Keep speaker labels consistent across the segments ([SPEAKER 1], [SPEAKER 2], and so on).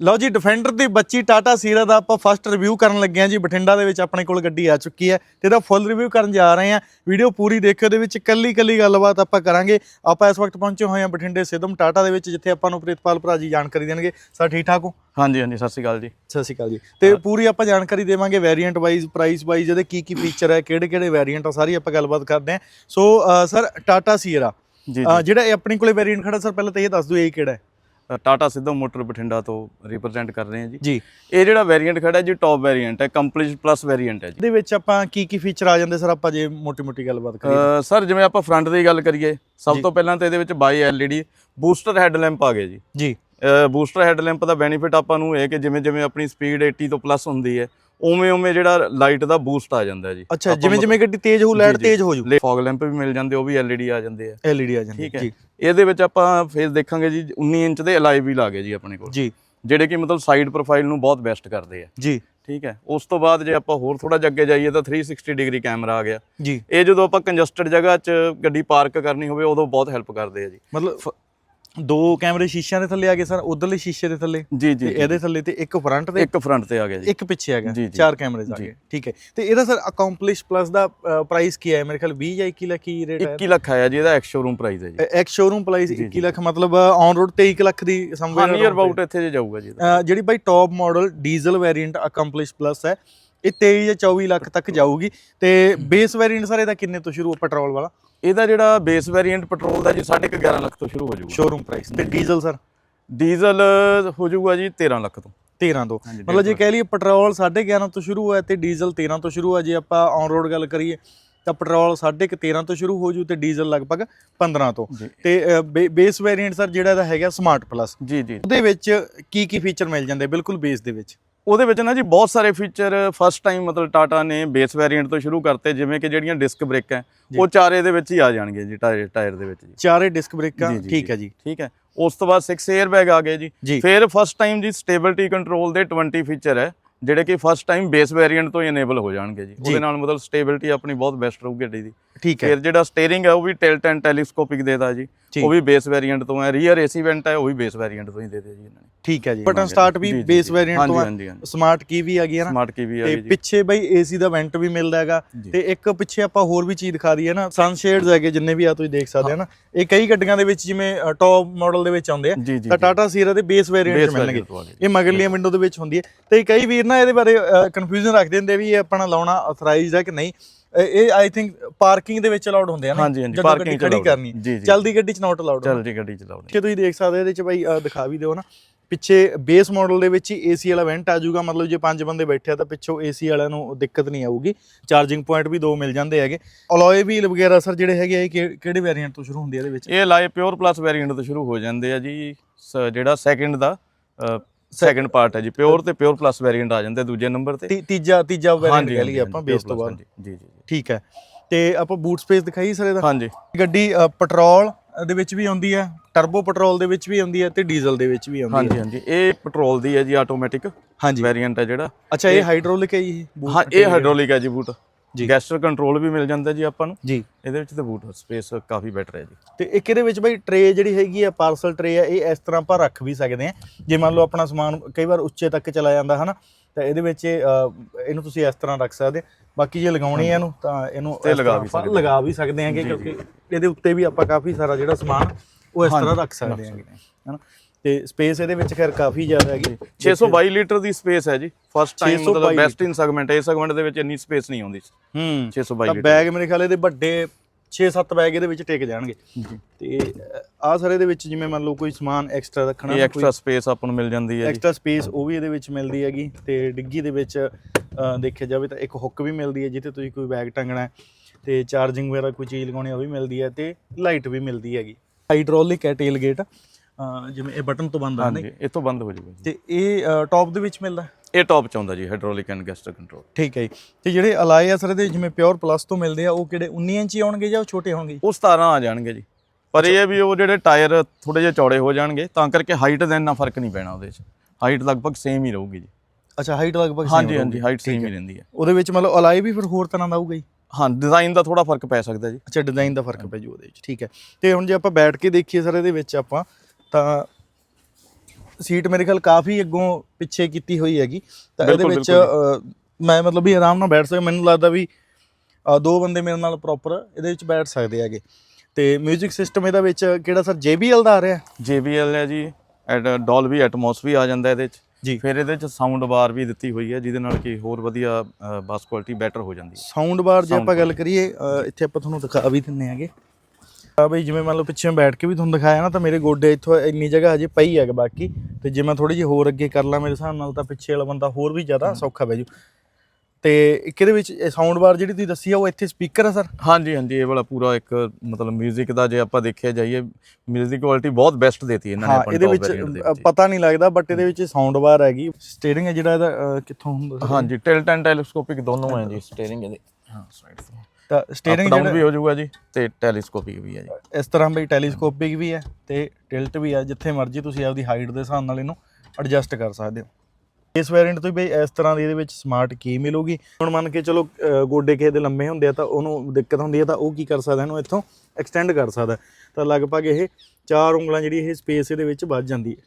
[SPEAKER 1] ਲਓ ਜੀ ਡਿਫੈਂਡਰ ਦੀ ਬੱਚੀ ਟਾਟਾ ਸੀਰਾ ਦਾ ਆਪਾਂ ਫਸਟ ਰਿਵਿਊ ਕਰਨ ਲੱਗੇ ਹਾਂ ਜੀ। ਬਠਿੰਡਾ ਦੇ ਵਿੱਚ ਆਪਣੇ ਕੋਲ ਗੱਡੀ ਆ ਚੁੱਕੀ ਹੈ ਤੇ ਇਹਦਾ ਫੁੱਲ ਰਿਵਿਊ ਕਰਨ ਜਾ ਰਹੇ ਹਾਂ। ਵੀਡੀਓ ਪੂਰੀ ਦੇਖਿਓ ਦੇ ਵਿੱਚ ਕੱਲੀ ਕੱਲੀ ਗੱਲਬਾਤ ਆਪਾਂ ਕਰਾਂਗੇ। ਆਪਾਂ ਇਸ ਵਕਤ ਪਹੁੰਚੇ ਹੋਏ ਹਾਂ ਬਠਿੰਡੇ ਸਿਦਮ ਟਾਟਾ ਦੇ ਵਿੱਚ ਜਿੱਥੇ ਆਪਾਂ ਨੂੰ ਪ੍ਰੀਤਪਾਲ ਭਰਾ ਜੀ ਜਾਣਕਾਰੀ ਦੇਣਗੇ। ਸਰ ਠੀਕ ਠਾਕ ਹੋ?
[SPEAKER 2] ਹਾਂਜੀ ਹਾਂਜੀ ਸਤਿ ਸ਼੍ਰੀ ਅਕਾਲ ਜੀ।
[SPEAKER 1] ਸਤਿ ਸ਼੍ਰੀ ਅਕਾਲ ਜੀ। ਤੇ ਪੂਰੀ ਆਪਾਂ ਜਾਣਕਾਰੀ ਦੇਵਾਂਗੇ ਵੇਰੀਐਂਟ ਵਾਈਜ਼ ਪ੍ਰਾਈਸ ਵਾਈਜ਼ ਇਹਦੇ ਕੀ ਕੀ ਫੀਚਰ ਹੈ ਕਿਹੜੇ ਕਿਹੜੇ ਵੇਰੀਐਂਟ ਆ ਸਾਰੀ ਆਪਾਂ ਗੱਲਬਾਤ ਕਰਦੇ ਹਾਂ। ਸੋ ਸਰ ਟਾਟਾ ਸੀਰਾ ਜਿਹੜਾ ਇਹ ਆਪਣੇ ਕੋਲੇ ਵੇਰੀਐਂਟ ਖੜਾ ਸਰ ਪਹਿਲਾਂ ਤਾਂ ਇਹ ਦੱਸ ਦਿਓ ਇਹ ਕਿਹੜਾ ਹੈ?
[SPEAKER 2] ਟਾਟਾ ਸਿੱਧੂ ਮੋਟਰ ਬਠਿੰਡਾ ਤੋਂ ਰਿਪਰੈਜ਼ੈਂਟ ਕਰ ਰਹੇ ਹਾਂ ਜੀ।
[SPEAKER 1] ਜੀ।
[SPEAKER 2] ਇਹ ਜਿਹੜਾ ਵੇਰੀਐਂਟ ਖੜਾ ਜੀ ਟੌਪ ਵੇਰੀਐਂਟ ਹੈ ਕੰਪਲੀਟ ਪਲੱਸ ਵੇਰੀਐਂਟ ਹੈ ਜੀ।
[SPEAKER 1] ਇਹਦੇ ਵਿੱਚ ਆਪਾਂ ਕੀ ਕੀ ਫੀਚਰ ਆ ਜਾਂਦੇ ਸਰ ਆਪਾਂ ਜੇ ਮੋਟੀ ਮੋਟੀ ਗੱਲਬਾਤ ਕਰੀਏ?
[SPEAKER 2] ਸਰ ਜਿਵੇਂ ਆਪਾਂ ਫਰੰਟ ਦੀ ਗੱਲ ਕਰੀਏ। ਸਭ ਤੋਂ ਪਹਿਲਾਂ ਤਾਂ ਇਹਦੇ ਵਿੱਚ ਬਾਈ ਐਲਈਡੀ ਬੂਸਟਰ ਹੈਡਲੈਂਪ ਆ ਗਏ ਜੀ।
[SPEAKER 1] ਜੀ।
[SPEAKER 2] ਬੂਸਟਰ ਹੈਡਲੈਂਪ ਦਾ ਬੈਨੀਫਿਟ ਆਪਾਂ ਨੂੰ ਇਹ ਕਿ ਜਿਵੇਂ ਜਿਵੇਂ ਆਪਣੀ ਸਪੀਡ 80 ਤੋਂ ਪਲੱਸ ਹੁੰਦੀ ਹੈ ਉਵੇਂ ਉਵੇਂ ਜਿਹੜਾ ਲਾਈਟ ਦਾ ਬੂਸਟ ਆ ਜਾਂਦਾ ਜੀ।
[SPEAKER 1] ਅੱਛਾ ਜਿਵੇਂ ਜਿਵੇਂ ਗੱਡੀ ਤੇਜ਼ ਹੋਊ ਲਾਈਟ ਤੇਜ਼ ਹੋ ਜੂ।
[SPEAKER 2] ਫੌਗ ਲੈਂਪ ਵੀ ਮਿਲ ਜਾਂਦੇ ਉਹ ਵੀ ਐਲਈਡੀ ਆ ਜਾਂਦੇ ਆ।
[SPEAKER 1] ਐਲਈਡੀ ਆ ਜਾਂਦੀ
[SPEAKER 2] ਠੀਕ ਹੈ। ਇਹਦੇ ਵਿੱਚ ਆਪਾਂ ਫੇਸ ਦੇਖਾਂਗੇ ਜੀ 19 ਇੰਚ ਦੇ ਅਲਾਈ ਵੀ ਲਾਗੇ ਜੀ ਆਪਣੇ ਕੋਲ।
[SPEAKER 1] ਜੀ।
[SPEAKER 2] ਜਿਹੜੇ ਕਿ ਮਤਲਬ ਸਾਈਡ ਪ੍ਰੋਫਾਈਲ ਨੂੰ ਬਹੁਤ ਬੈਸਟ ਕਰਦੇ ਆ।
[SPEAKER 1] ਜੀ।
[SPEAKER 2] ਠੀਕ ਹੈ। ਉਸ ਤੋਂ ਬਾਅਦ ਜੇ ਆਪਾਂ ਹੋਰ ਥੋੜਾ ਜਿਹਾ ਅੱਗੇ ਜਾਈਏ ਤਾਂ 360 ਡਿਗਰੀ ਕੈਮਰਾ ਆ ਗਿਆ।
[SPEAKER 1] ਜੀ।
[SPEAKER 2] ਇਹ ਜਦੋਂ ਆਪਾਂ ਕੰਜਸਟਡ ਜਗ੍ਹਾ 'ਚ ਗੱਡੀ ਪਾਰਕ ਕਰਨੀ ਹੋਵੇ ਉਦੋਂ ਬਹੁਤ ਹੈਲਪ ਕਰਦੇ ਆ ਜੀ।
[SPEAKER 1] ਮਤਲਬ ਦੋ ਕੈਮਰੇ ਸ਼ੀਸ਼ਿਆਂ ਦੇ ਥੱਲੇ ਆ ਗਏ ਸਰ ਉਧਰਲੇ ਸ਼ੀਸ਼ੇ ਦੇ ਥੱਲੇ
[SPEAKER 2] ਜੀ
[SPEAKER 1] ਤੇ
[SPEAKER 2] ਜੀ
[SPEAKER 1] ਇਹਦੇ ਥੱਲੇ ਤੇ ਇੱਕ ਫਰੰਟ ਤੇ
[SPEAKER 2] ਇੱਕ ਫਰੰਟ ਤੇ ਆ ਗਿਆ ਜੀ।
[SPEAKER 1] ਇੱਕ ਪਿੱਛੇ
[SPEAKER 2] ਜੀ, ਜੀ।
[SPEAKER 1] ਚਾਰ ਕੈਮਰੇ ਆ। ਗਏ। ਠੀਕ ਹੈ। ਤੇ ਇਹਦਾ ਸਰ ਅਕਾਉਂਪਲਿਸ਼ ਪਲੱਸ ਦਾ ਪ੍ਰਾਈਸ ਕੀ ਹੈ? ਮੇਰੇ ਖਿਆਲ 20 ਜਾਂ 21 ਲੱਖ ਹੀ ਰੇਟ ਹੈ
[SPEAKER 2] 21 ਲੱਖ ਆਇਆ ਜੀ ਇਹਦਾ ਐਕਸ ਸ਼ੋਰੂਮ ਪ੍ਰਾਈਸ ਹੈ ਜੀ।
[SPEAKER 1] ਇੱਕ ਸ਼ੋਰੂਮ ਪ੍ਰਾਈਸ
[SPEAKER 2] ਜੀ,
[SPEAKER 1] 21 ਲੱਖ ਮਤਲਬ ਔਨ ਰੋਡ 23 ਲੱਖ ਦੀ
[SPEAKER 2] ਹਾਂ
[SPEAKER 1] ਸਮਵੇਅਰ
[SPEAKER 2] ਨੀਅਰ ਅਬਾਊਟ ਇੱਥੇ ਜੇ ਜਾਊਗਾ ਜੀ।
[SPEAKER 1] ਜਿਹੜੀ ਬਾਈ top model diesel variant accomplish plus ਹੈ ਇਹ 23 ਜਾਂ 24 ਲੱਖ ਤੱਕ ਜਾਊਗੀ। ਤੇ ਬੇਸ ਵੇਰੀਐਂਟ ਸਰ ਇਹਦਾ ਕਿੰਨੇ ਤੋਂ ਸ਼ੁਰੂ ਪੈਟਰੋਲ ਵਾਲਾ?
[SPEAKER 2] ਇਹਦਾ ਜਿਹੜਾ ਬੇਸ ਵੇਰੀਐਂਟ ਪੈਟਰੋਲ ਦਾ ਜੀ 11.5 ਲੱਖ ਤੋਂ ਸ਼ੁਰੂ ਹੋ ਜਾਊਗਾ।
[SPEAKER 1] ਸ਼ੋਰੂਮ ਪ੍ਰਾਈਸ ਤੇ ਡੀਜ਼ਲ ਸਰ?
[SPEAKER 2] ਡੀਜ਼ਲ ਹੋ ਜਾਊਗਾ ਜੀ 13 ਲੱਖ ਤੋਂ।
[SPEAKER 1] 13 ਤੋਂ। ਮਤਲਬ ਜੇ ਕਹਿ ਲਈਏ ਪੈਟਰੋਲ 11.5 ਤੋਂ ਸ਼ੁਰੂ ਹੈ ਤੇ ਡੀਜ਼ਲ 13 ਤੋਂ ਸ਼ੁਰੂ ਹੈ ਜੇ ਆਪਾਂ ਔਨ ਰੋਡ ਗੱਲ ਕਰੀਏ ਤਾਂ ਪੈਟਰੋਲ 13.5 ਤੋਂ ਸ਼ੁਰੂ ਹੋ ਜੂ ਤੇ ਡੀਜ਼ਲ ਲਗਭਗ 15 ਤੋਂ। ਤੇ ਬੇਸ ਵੇਰੀਐਂਟ ਸਰ ਜਿਹੜਾ ਇਹਦਾ ਹੈਗਾ ਸਮਾਰਟ ਪਲੱਸ
[SPEAKER 2] ਜੀ ਜੀ।
[SPEAKER 1] ਉਹਦੇ ਵਿੱਚ ਕੀ ਕੀ ਫੀਚਰ ਮਿਲ ਜਾਂਦੇ? ਬਿਲਕੁਲ ਬੇਸ ਦੇ ਵਿੱਚ।
[SPEAKER 2] ਉਹਦੇ ਵਿੱਚ ਨਾ ਜੀ ਬਹੁਤ ਸਾਰੇ ਫੀਚਰ ਫਸਟ ਟਾਈਮ ਮਤਲਬ ਟਾਟਾ ਨੇ ਬੇਸ ਵੇਰੀਐਂਟ ਤੋਂ ਸ਼ੁਰੂ ਕਰਤੇ ਜਿਵੇਂ ਕਿ ਜਿਹੜੀਆਂ ਡਿਸਕ ਬ੍ਰੇਕ ਹੈ। ਉਹ ਚਾਰੇ ਦੇ ਵਿੱਚ ਹੀ ਆ ਜਾਣਗੇ ਜੀ ਟਾਇਰ ਟਾਇਰ ਦੇ ਵਿੱਚ ਜੀ।
[SPEAKER 1] ਚਾਰੇ ਡਿਸਕ ਬ੍ਰੇਕਾਂ ਠੀਕ। ਹੈ ਜੀ।
[SPEAKER 2] ਠੀਕ ਹੈ। ਉਸ ਤੋਂ ਬਾਅਦ 6 에ਅਰ ਬੈਗ ਆ ਗਏ ਜੀ। ਫਿਰ ਫਸਟ ਟਾਈਮ ਜੀ ਸਟੇਬਿਲਿਟੀ ਕੰਟਰੋਲ ਦੇ 20 ਫੀਚਰ ਹੈ ਜਿਹੜੇ ਕਿ ਫਸਟ ਟਾਈਮ ਬੇਸ ਵੇਰੀਐਂਟ ਤੋਂ ਹੀ ਇਨੇਬਲ ਹੋ ਜਾਣਗੇ ਜੀ।
[SPEAKER 1] ਜੀ।
[SPEAKER 2] ਉਹਦੇ ਨਾਲ ਮਤਲਬ ਸਟੇਬਿਲਿਟੀ ਆਪਣੀ ਬਹੁਤ ਬੈਸਟ ਰਹੂਗੀ ਗੱਡੀ ਦੀ।
[SPEAKER 1] ਠੀਕ ਹੈ।
[SPEAKER 2] ਫਿਰ ਜਿਹੜਾ ਸਟੀਅਰਿੰਗ ਹੈ ਉਹ ਵੀ ਟਿਲਟ ਐਂਡ ਟੈਲੀਸਕੋਪਿਕ ਦੇਦਾ ਜੀ।
[SPEAKER 1] ਜੀ।
[SPEAKER 2] ਉਹ ਵੀ ਬੇਸ ਵੇਰੀਐਂਟ ਤੋਂ ਹੈ। ਰੀਅਰ ਏਸੀ ਵੈਂਟ ਹੈ ਉਹ ਵੀ ਬੇਸ ਵੇਰੀਐਂਟ ਤੋਂ ਹੀ ਦੇ ਦੇ ਜੀ ਇਹਨਾਂ ਨੇ।
[SPEAKER 1] ਠੀਕ ਹੈ ਜੀ। ਬਟਨ ਸਟਾਰਟ ਵੀ ਬੇਸ। ਵੇਰੀਐਂਟ ਤੋਂ
[SPEAKER 2] ਹਾਂਜੀ।
[SPEAKER 1] ਸਮਾਰਟ ਕੀ ਵੀ ਆ ਗਈ ਹੈ ਨਾ।
[SPEAKER 2] ਸਮਾਰਟ ਕੀ ਵੀ ਆ
[SPEAKER 1] ਤੇ
[SPEAKER 2] ਗਈ ਜੀ।
[SPEAKER 1] ਪਿੱਛੇ ਬਈ ਏਸੀ ਦਾ ਵੈਂਟ ਵੀ ਮਿਲਦਾ ਹੈਗਾ। ਤੇ ਇੱਕ ਪਿੱਛੇ ਆਪਾਂ ਹੋਰ ਵੀ ਚੀਜ਼ ਦਿਖਾ ਦਈਏ ਨਾ। ਸਨਸ਼ੇਡਸ ਹੈਗੇ ਜਿੰਨੇ ਵੀ ਆ ਤੁਸੀਂ ਦੇਖ ਸਕਦੇ ਹੋ ਨਾ। ਇਹ ਕਈ ਗੱਡੀਆਂ ਦੇ ਵਿੱਚ ਜਿਵੇਂ ਟੌਪ ਮਾਡਲ ਦੇ ਵਿੱਚ ਆਉਂਦੇ ਆ। ਤਾਂ ਟਾਟਾ ਸੀਰਾ ਦੇ ਬੇਸ ਵੇਰੀਐਂਟ ਮਿਲਣਗੇ। ਇਹ ਮਗਰਲੀਆਂ ਵਿੰਡੋ ਦੇ ਵਿੱਚ ਹੁੰਦੀ ਹੈ। ਤੇ ਕਈ ਵੀਰ ਨਾ ਇਹਦੇ ਬਾਰੇ ਕਨਫਿਊਜ਼ਨ ਰੱਖਦੇ ਹੁੰਦੇ ਵੀ ਇਹ ਆਪਣਾ ਲਾਉਣਾ ਆਥੋਰਾਈਜ਼ਡ ਹੈ ਕਿ ਨਹੀਂ। ਇਹ ਆਈ ਥਿੰਕ ਪਾਰਕਿੰਗ ਦੇ ਵਿੱਚ ਅਲਾਉਡ ਹੁੰਦੇ ਆ ਨਾ
[SPEAKER 2] ਹਾਂਜੀ, ਹਾਂਜੀ, ਚ
[SPEAKER 1] ਖੜੀ ਕਰਨੀ। ਚਲਦੀ ਗੱਡੀ ਚ ਨਾਟ ਅਲਾਉਡ
[SPEAKER 2] ਚੱਲ ਜੀ ਗੱਡੀ ਚਲਾਉਣੀ
[SPEAKER 1] ਕਿ ਤੁਸੀਂ ਦੇਖ ਸਕਦੇ ਹੋ ਇਹਦੇ ਚ ਭਾਈ ਦਿਖਾ ਵੀ ਦਿਓ ਨਾ। ਪਿੱਛੇ ਬੇਸ ਮਾਡਲ ਦੇ ਵਿੱਚ ਹੀ ਏਸੀ ਵਾਲਾ ਵੈਂਟ ਆ ਜਾਊਗਾ। ਮਤਲਬ ਜੇ ਪੰਜ ਬੰਦੇ ਬੈਠੇ ਆ ਤਾਂ ਪਿੱਛੋਂ ਏਸੀ ਵਾਲਿਆਂ ਨੂੰ ਦਿੱਕਤ ਨਹੀਂ ਆਊਗੀ। ਚਾਰਜਿੰਗ ਪੁਆਇੰਟ ਵੀ ਦੋ ਮਿਲ ਜਾਂਦੇ ਹੈਗੇ। ਅਲੋਏ ਵੀਲ ਵਗੈਰਾ ਸਰ ਜਿਹੜੇ ਹੈਗੇ ਇਹ ਕਿਹੜੇ ਵੇਰੀਐਂਟ ਤੋਂ ਸ਼ੁਰੂ ਹੁੰਦੇ ਆ ਇਹਦੇ ਵਿੱਚ?
[SPEAKER 2] ਇਹ ਲਾਏ ਪਿਓਰ ਪਲੱਸ ਵੇਰੀਐਂਟ ਤੋਂ ਸ਼ੁਰੂ ਹੋ ਜਾਂਦੇ ਆ ਜੀ। ਜਿਹੜਾ ਸੈਕਿੰਡ ਦਾ ਸੈਕਿੰਡ ਪਾਰਟ ਹੈ ਜੀ ਪਿਓਰ ਤੇ ਪਿਓਰ ਪਲੱਸ ਵੇਰੀਐਂਟ ਆ ਜਾਂਦੇ ਦੂਜੇ ਨੰਬਰ ਤੇ।
[SPEAKER 1] ਤੀਜਾ ਤੀਜਾ ਵੇਰੀਐਂਟ
[SPEAKER 2] ਹਾਂਜੀ,
[SPEAKER 1] ਕਹਿ ਲਈਏ
[SPEAKER 2] ਹਾਂਜੀ,
[SPEAKER 1] ਆਪਾਂ ਬੇਸ ਤੋਂ ਬਾਅਦ।
[SPEAKER 2] ਹਾਂਜੀ, ਜੀ ਜੀ ਜੀ।
[SPEAKER 1] ਠੀਕ ਹੈ। ਤੇ ਆਪਾਂ ਬੂਟ ਸਪੇਸ ਦਿਖਾਈ ਸਰ ਇਹਦਾ?
[SPEAKER 2] ਹਾਂਜੀ।
[SPEAKER 1] ਗੱਡੀ ਪੈਟਰੋਲ ਦੇ ਵਿੱਚ ਵੀ ਆਉਂਦੀ ਹੈ ਟਰਬੋ ਪੈਟਰੋਲ ਦੇ ਵਿੱਚ ਵੀ ਆਉਂਦੀ ਹੈ ਤੇ ਡੀਜ਼ਲ ਦੇ ਵਿੱਚ ਵੀ ਆਉਂਦੀ
[SPEAKER 2] ਹਾਂਜੀ
[SPEAKER 1] ਹੈ।
[SPEAKER 2] ਹਾਂਜੀ ਇਹ ਪੈਟਰੋਲ ਦੀ ਹੈ ਜੀ ਆਟੋਮੈਟਿਕ
[SPEAKER 1] ਹਾਂਜੀ।
[SPEAKER 2] ਵੇਰੀਐਂਟ ਹੈ ਜਿਹੜਾ।
[SPEAKER 1] ਅੱਛਾ ਇਹ ਹਾਈਡ੍ਰੋਲਿਕ ਹੈ ਜੀ
[SPEAKER 2] ਹਾਂ ਇਹ ਹਾਈਡ੍ਰੋਲਿਕ ਹੈ। ਜੀ ਬੂਟ
[SPEAKER 1] ਜੀ।
[SPEAKER 2] ਗੈਸਟਰ ਕੰਟਰੋਲ ਵੀ ਮਿਲ ਜਾਂਦਾ ਜੀ ਆਪਾਂ ਨੂੰ।
[SPEAKER 1] ਜੀ।
[SPEAKER 2] ਇਹਦੇ ਵਿੱਚ ਤੇ ਬੂਟ ਸਪੇਸ ਕਾਫੀ ਬੈਟਰ ਹੈ ਜੀ।
[SPEAKER 1] ਤੇ ਇੱਕ ਇਹਦੇ ਵਿੱਚ ਬਈ ਟਰੇ ਜਿਹੜੀ ਹੈਗੀ ਆ ਪਾਰਸਲ ਟਰੇ ਆ ਇਹ ਇਸ ਤਰ੍ਹਾਂ ਆਪਾਂ ਰੱਖ ਵੀ ਸਕਦੇ ਆ ਜੇ ਮੰਨ ਲਓ ਆਪਣਾ ਸਮਾਨ ਕਈ ਵਾਰ ਉੱਚੇ ਤੱਕ ਚਲਾ ਜਾਂਦਾ ਹਨਾ ਤਾਂ ਇਹਦੇ ਵਿੱਚ ਇਹਨੂੰ ਤੁਸੀਂ ਇਸ ਤਰ੍ਹਾਂ ਰੱਖ ਸਕਦੇ ਬਾਕੀ ਜੇ ਲਗਾਉਣੀ ਹੈ ਇਹਨੂੰ ਤਾਂ ਇਹਨੂੰ
[SPEAKER 2] ਤੇ ਲਗਾ ਵੀ ਸਕਦੇ।
[SPEAKER 1] ਲਗਾ ਵੀ ਸਕਦੇ ਆਂਗੇ ਕਿਉਂਕਿ ਇਹਦੇ ਉੱਤੇ ਵੀ ਆਪਾਂ ਕਾਫੀ ਸਾਰਾ ਜਿਹੜਾ ਸਮਾਨ ਉਹ ਇਸ ਤਰ੍ਹਾਂ ਰੱਖ ਸਕਦੇ ਆਂਗੇ ਹਨਾ? ਤੇ ਸਪੇਸ ਇਹਦੇ ਵਿੱਚ ਖੈਰ ਕਾਫੀ ਜ਼ਿਆਦਾ ਹੈਗੀ
[SPEAKER 2] 622 ਲੀਟਰ ਦੀ ਸਪੇਸ ਹੈ ਜੀ। ਫਸਟ ਟਾਈਮ
[SPEAKER 1] 622
[SPEAKER 2] ਮਤਲਬ ਬੈਸਟ ਇਨ ਸੈਗਮੈਂਟ ਇਹ ਸੈਗਮੈਂਟ ਦੇ ਵਿੱਚ ਇੰਨੀ ਸਪੇਸ ਨਹੀਂ ਆਉਂਦੀ।
[SPEAKER 1] ਹੂੰ।
[SPEAKER 2] 622
[SPEAKER 1] ਤਾਂ
[SPEAKER 2] ਲੀਟਰ।
[SPEAKER 1] ਬੈਗ ਮੇਰੇ ਖਿਆਲ ਇਹਦੇ ਵੱਡੇ 6-7 ਬੈਗ ਇਹਦੇ ਵਿੱਚ ਟਿਕ ਜਾਣਗੇ। ਤੇ ਆਹ ਸਾਰੇ ਦੇ ਵਿੱਚ ਜਿਵੇਂ ਮੰਨ ਲਓ ਕੋਈ ਸਮਾਨ ਐਕਸਟਰਾ ਰੱਖਣਾ ਕੋਈ
[SPEAKER 2] ਐਕਸਟਰਾ ਸਪੇਸ ਆਪਾਂ ਨੂੰ ਮਿਲ ਜਾਂਦੀ ਹੈ ਜੀ।
[SPEAKER 1] ਐਕਸਟਰਾ ਸਪੇਸ ਉਹ ਵੀ ਇਹਦੇ ਵਿੱਚ ਮਿਲਦੀ ਹੈਗੀ। ਤੇ ਡਿੱਗੀ ਦੇ ਵਿੱਚ ਦੇਖਿਆ ਜਾਵੇ ਤਾਂ ਇੱਕ ਹੁੱਕ ਵੀ ਮਿਲਦੀ ਹੈ ਜਿੱਥੇ ਤੁਸੀਂ ਕੋਈ ਬੈਗ ਟੰਗਣਾ ਹੈ। ਤੇ ਚਾਰਜਿੰਗ ਵਗੈਰਾ ਕੋਈ ਚੀਜ਼ ਲਗਾਉਣੀ ਆ, ਉਹ ਵੀ ਮਿਲਦੀ ਹੈ ਤੇ ਲਾਈਟ ਵੀ ਮਿਲਦੀ ਹੈਗੀ। ਹਾਈਡ੍ਰੋਲਿਕ ਹੈ ਟੇਲ ਗੇਟ ਜਿਵੇਂ ਇਹ ਬਟਨ ਤੋਂ ਬੰਦ ਆਉਂਦੇ
[SPEAKER 2] ਹਾਂਜੀ ਇਹ ਤੋਂ ਬੰਦ ਹੋ ਜਾਊਗਾ ਜੀ।
[SPEAKER 1] ਤੇ ਇਹ ਟੌਪ ਦੇ ਵਿੱਚ ਮਿਲਦਾ?
[SPEAKER 2] ਇਹ ਟੌਪ ਚ ਆਉਂਦਾ ਜੀ ਹਾਈਡ੍ਰੋਲਿਕ ਐਂਡ ਗੈਸਟਰ ਕੰਟਰੋਲ
[SPEAKER 1] ਠੀਕ ਹੈ ਜੀ। ਤੇ ਜਿਹੜੇ ਅਲਾਏ ਆ ਸਰ ਇਹਦੇ ਜਿਵੇਂ ਪਿਓਰ ਪਲੱਸ ਤੋਂ ਮਿਲਦੇ ਆ ਉਹ ਕਿਹੜੇ 19 ਇੰਚ ਹੀ ਆਉਣਗੇ ਜਾਂ ਉਹ ਛੋਟੇ ਹੋਣਗੇ
[SPEAKER 2] ਉਹ 17 ਆ ਜਾਣਗੇ ਜੀ। ਪਰ ਇਹ ਹੈ ਵੀ ਉਹ ਜਿਹੜੇ ਟਾਇਰ ਥੋੜੇ ਜਿਹਾ ਚੌੜੇ ਹੋ ਜਾਣਗੇ ਤਾਂ ਕਰਕੇ ਹਾਈਟ ਦਾ ਇੰਨਾ ਫ਼ਰਕ ਨਹੀਂ ਪੈਣਾ ਉਹਦੇ 'ਚ। ਹਾਈਟ ਲਗਭਗ ਸੇਮ ਹੀ ਰਹੂਗੀ ਜੀ।
[SPEAKER 1] ਅੱਛਾ ਹਾਈਟ ਲਗਭਗ same
[SPEAKER 2] ਹਾਂਜੀ। ਹਾਂਜੀ ਹਾਈਟ ਸੇਮ ਹੀ ਰਹਿੰਦੀ ਹੈ।
[SPEAKER 1] ਉਹਦੇ ਵਿੱਚ ਮਤਲਬ ਅਲਾਈ ਵੀ ਫਿਰ ਹੋਰ ਤਰ੍ਹਾਂ ਦਾ ਆਊਗਾ ਜੀ?
[SPEAKER 2] ਹਾਂ ਡਿਜ਼ਾਈਨ ਦਾ ਥੋੜਾ ਫ਼ਰਕ ਪੈ ਸਕਦਾ ਜੀ।
[SPEAKER 1] ਅੱਛਾ ਡਿਜ਼ਾਈਨ ਦਾ ਫ਼ਰਕ ਪੈ ਜੂ ਉਹਦੇ ਵਿੱਚ। ਠੀਕ ਹੈ। ਤੇ ਹੁਣ ਜੇ ਆਪਾਂ ਬੈਠ ਕੇ ਦੇਖੀਏ ਸਰ ਇਹਦੇ ਵਿੱਚ ਆਪਾਂ ਤਾਂ ਸੀਟ ਮੇਰੇ ਖਿਆਲ ਕਾਫੀ ਅੱਗੋਂ ਪਿੱਛੇ ਕੀਤੀ ਹੋਈ ਹੈਗੀ। ਤਾਂ ਇਹਦੇ
[SPEAKER 2] ਬਿਲਕੁਲ,
[SPEAKER 1] ਵਿੱਚ ਅ, ਮੈਂ ਮਤਲਬ ਵੀ ਆਰਾਮ ਨਾਲ ਬੈਠ ਸਕਦਾ ਮੈਨੂੰ ਲੱਗਦਾ ਵੀ ਅ, ਦੋ ਬੰਦੇ ਮੇਰੇ ਨਾਲ ਪ੍ਰੋਪਰ ਇਹਦੇ ਵਿੱਚ ਬੈਠ ਸਕਦੇ ਹੈਗੇ। ਤੇ 뮤직 ਸਿਸਟਮ ਇਹਦਾ ਵਿੱਚ ਕਿਹੜਾ ਸਰ JBL ਦਾ ਆ ਰਿਹਾ?
[SPEAKER 2] JBL ਹੈ ਜੀ ਐਡ ਡੋਲਬੀ ਐਟਮੋਸ ਵੀ ਆ ਜਾਂਦਾ ਇਹਦੇ ਚ
[SPEAKER 1] ਜੀ।
[SPEAKER 2] ਫਿਰ ਇਹਦੇ ਚ ਸਾਊਂਡ ਬਾਰ ਵੀ ਦਿੱਤੀ ਹੋਈ ਹੈ ਜਿਹਦੇ ਨਾਲ ਕਿ ਹੋਰ ਵਧੀਆ ਬਾਸ ਕੁਆਲਿਟੀ ਬੈਟਰ ਹੋ ਜਾਂਦੀ ਹੈ।
[SPEAKER 1] ਸਾਊਂਡ ਬਾਰ ਜੇ
[SPEAKER 2] Sound
[SPEAKER 1] ਆਪਾਂ ਗੱਲ ਕਰੀਏ ਅ, ਇੱਥੇ ਆਪਾਂ ਤੁਹਾਨੂੰ ਦਿਖਾ ਵੀ ਦਿੰਨੇ ਹੈਗੇ। ਆ ਬਈ ਜਿਵੇਂ ਮੰਨ ਲਓ ਪਿੱਛੇ ਬੈਠ ਕੇ ਵੀ ਤੁਹਾਨੂੰ ਦਿਖਾਇਆ ਨਾ ਤਾਂ ਮੇਰੇ ਗੋਡੇ ਇੱਥੋਂ ਇੰਨੀ ਜਗ੍ਹਾ ਹਜੇ ਪਈ ਹੈਗਾ ਬਾਕੀ ਤੇ ਜੇ ਮੈਂ ਥੋੜੀ ਜਿਹੀ ਹੋਰ ਅੱਗੇ ਕਰ ਲਾਂ ਮੇਰੇ ਹਿਸਾਬ ਨਾਲ ਤਾਂ ਪਿੱਛੇ ਵਾਲਾ ਬੰਦਾ ਹੋਰ ਵੀ ਜ਼ਿਆਦਾ ਸੌਖਾ ਬਹਿ ਜੂ ਤੇ ਇੱਕ ਇਹਦੇ ਵਿੱਚ ਸਾਊਂਡ ਬਾਰ ਜਿਹੜੀ ਤੁਸੀਂ ਦੱਸੀ ਆ ਉਹ ਇੱਥੇ ਸਪੀਕਰ ਆ ਸਰ
[SPEAKER 2] ਹਾਂਜੀ ਹਾਂਜੀ ਇਹ ਵਾਲਾ ਪੂਰਾ ਇੱਕ ਮਤਲਬ 뮤직 ਦਾ ਜੇ ਆਪਾਂ ਦੇਖਿਆ ਜਾਈਏ 뮤직 ਕੁਆਲਿਟੀ ਬਹੁਤ ਬੈਸਟ ਦੇਤੀ ਇਹਨਾਂ ਨੇ
[SPEAKER 1] ਹਾਂ
[SPEAKER 2] ਆਪਾਂ
[SPEAKER 1] ਇਹਦੇ
[SPEAKER 2] top
[SPEAKER 1] ਵਿੱਚ
[SPEAKER 2] variant ਦੇ
[SPEAKER 1] ਅ,
[SPEAKER 2] ਵਿੱਚ।
[SPEAKER 1] ਪਤਾ ਨਹੀਂ ਲੱਗਦਾ ਬਟ ਇਹਦੇ ਵਿੱਚ ਸਾਊਂਡ ਬਾਰ ਹੈਗੀ ਸਟੀਅਰਿੰਗ ਹੈ ਜਿਹੜਾ ਇਹਦਾ ਅ, ਕਿੱਥੋਂ ਹੁੰਦਾ sir?
[SPEAKER 2] ਹਾਂਜੀ ਟਿਲਟ ਐਂਡ ਟੈਲੀਸਕੋਪਿਕ ਦੋਨੋਂ ਹੈ ਜੀ ਸਟੀਅਰਿੰਗ ਇਹਦੇ ਹਾਂ ਸਾਈਡ ਤੋਂ
[SPEAKER 1] ਤਾਂ ਸਟੀਅਰਿੰਗ ਜਿਹੜਾ
[SPEAKER 2] ਵੀ ਹੋ ਜਾਊਗਾ ਜੀ ਤੇ ਟੈਲੀਸਕੋਪਿਕ ਵੀ ਹੈ ਜੀ।
[SPEAKER 1] ਇਸ ਤਰ੍ਹਾਂ ਬਈ ਟੈਲੀਸਕੋਪਿਕ ਵੀ ਹੈ ਤੇ ਟਿਲਟ ਵੀ ਹੈ ਜਿੱਥੇ ਮਰਜ਼ੀ ਤੁਸੀਂ ਆਪਦੀ ਹਾਈਟ ਦੇ ਹਿਸਾਬ ਨਾਲ ਇਹਨੂੰ ਐਡਜਸਟ ਕਰ ਸਕਦੇ ਹੋ। ਇਸ ਵੇਰੀਐਂਟ ਤੋਂ ਬਈ ਇਸ ਤਰ੍ਹਾਂ ਦੀ ਇਹਦੇ ਵਿੱਚ ਸਮਾਰਟ ਕੀ ਮਿਲੂਗੀ। ਹੁਣ ਮੰਨ ਕੇ ਚਲੋ ਗੋਡੇ ਕਿਸੇ ਦੇ ਲੰਮੇ ਹੁੰਦੇ ਆ ਤਾਂ ਉਹਨੂੰ ਦਿੱਕਤ ਹੁੰਦੀ ਹੈ ਤਾਂ ਉਹ ਕੀ ਕਰ ਸਕਦਾ ਇਹਨੂੰ ਇੱਥੋਂ ਐਕਸਟੈਂਡ ਕਰ ਸਕਦਾ। ਤਾਂ ਲਗਭਗ ਇਹ ਚਾਰ ਉਂਗਲਾਂ ਜਿਹੜੀ ਇਹ ਸਪੇਸ ਇਹਦੇ ਵਿੱਚ ਵੱਧ ਜਾਂਦੀ ਹੈ।